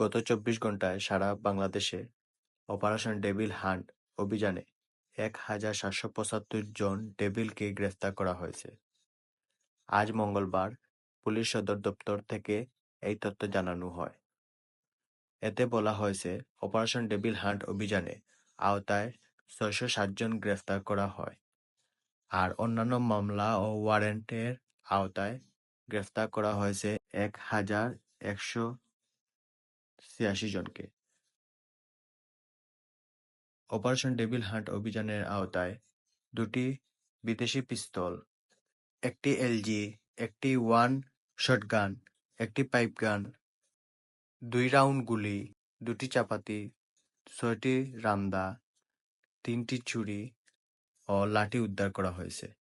গত চব্বিশ ঘণ্টায় সারা বাংলাদেশে অপারেশন ডেভিল হান্ট অভিযানে এক হাজার সাতশো পঁচাত্তর জন ডেভিলকে গ্রেফতার করা হয়েছে। আজ মঙ্গলবার পুলিশ সদর দপ্তর থেকে এই তথ্য জানানো হয়। এতে বলা হয়েছে, অপারেশন ডেভিল হান্ট অভিযানে আওতায় ছয়শো ষাট জন গ্রেফতার করা হয়, আর অন্যান্য মামলা ও ওয়ারেন্টের আওতায় গ্রেফতার করা হয়েছে এক হাজার একশো ছিয়াশি জনকে। অপারেশন ডেভিল হান্ট অভিযানের আওতায় দুটি বিদেশি পিস্তল, একটি এলজি, একটি ওয়ান শটগান, একটি পাইপগান, দুই রাউন্ড গুলি, দুটি চাপাতি, ছয়টি রান্দা, তিনটি ছুরি ও লাঠি উদ্ধার করা হয়েছে।